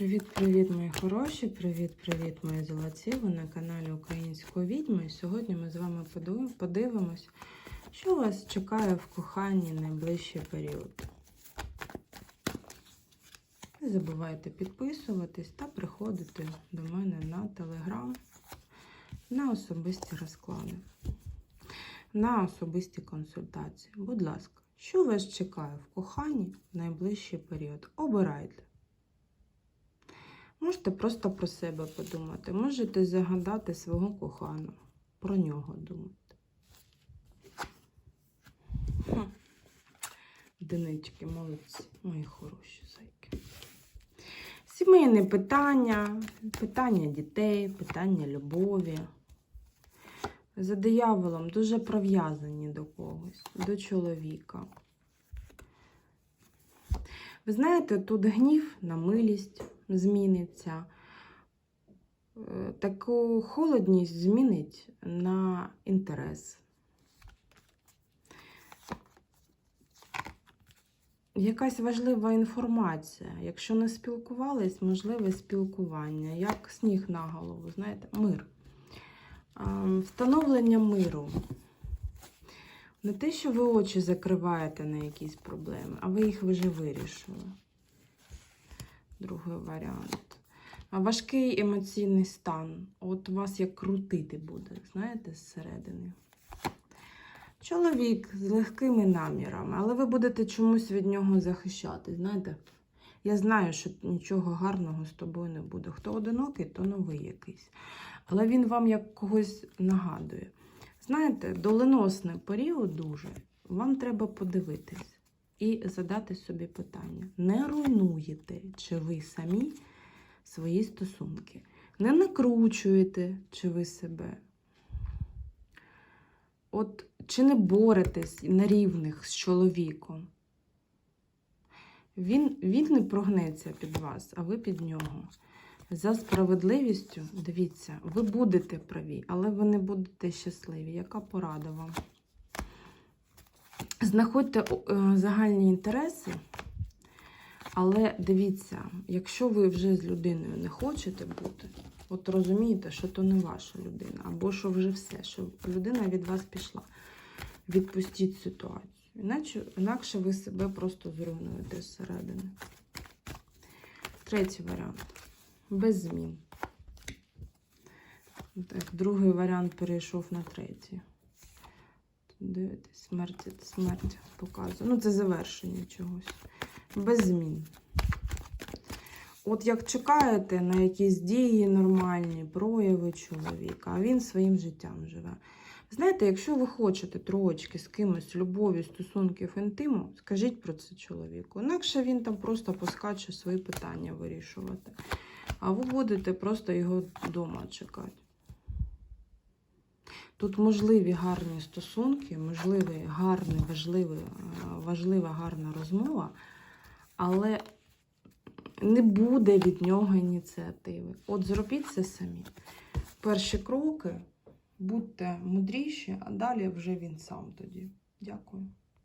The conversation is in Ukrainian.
Привіт-привіт, мої хороші! Привіт-привіт, мої золоті! Ви на каналі Української відьми. І сьогодні ми з вами подивимось, що вас чекає в коханні найближчий період. Не забувайте підписуватись та приходити до мене на телеграм на особисті розклади, на особисті консультації. Будь ласка, що вас чекає в коханні в найближчий період? Обирайте. Можете просто про себе подумати, можете загадати свого коханого, про нього думати. Хм. Динички, молодці, мої хороші зайки. Сімейне питання, питання дітей, питання любові. За дияволом дуже прив'язані до когось, до чоловіка. Ви знаєте, тут гнів на милість зміниться. Е, Таку холодність змінить на інтерес. Якась важлива інформація. Якщо не спілкувались, можливе спілкування, як сніг на голову, знаєте, мир. Ем, Встановлення миру. Не те, що ви очі закриваєте на якісь проблеми, а ви їх вже вирішили. Другий варіант. Важкий емоційний стан. От вас як крутити буде, знаєте, зсередини. Чоловік з легкими намірами, але ви будете чомусь від нього захищати. Знаєте, я знаю, що нічого гарного з тобою не буде. Хто одинокий, то новий якийсь. Але він вам як когось нагадує. Знаєте, доленосний період дуже. Вам треба подивитись і задати собі питання: не руйнуєте, чи ви самі свої стосунки? Не накручуєте, чи ви себе? От чи не боретесь на рівних з чоловіком? Він, він не прогнеться під вас, а ви під нього. За справедливістю, дивіться, ви будете праві, але ви не будете щасливі. Яка порада вам? Знаходьте е, загальні інтереси, але дивіться, якщо ви вже з людиною не хочете бути, от розумієте, що то не ваша людина, або що вже все, що людина від вас пішла. Відпустіть ситуацію. Іначе, інакше ви себе просто зруйнуєте зсередини. Третій варіант. Без змін. Так, другий варіант перейшов на третій. Дивитесь, смерть, смерть показує. Ну, це завершення чогось. Без змін. От як чекаєте на якісь дії нормальні, прояви чоловіка, а він своїм життям живе. Знаєте, якщо ви хочете трошки з кимось любові, стосунків інтиму, скажіть про це чоловіку. Інакше він там просто поскаче свої питання вирішувати. А ви будете просто його вдома чекати. Тут можливі гарні стосунки, можливі гарні, важливі, е, важлива гарна розмова, але не буде від нього ініціативи. От зробіть це самі. Перші кроки, будьте мудріші, а далі вже він сам тоді. Дякую.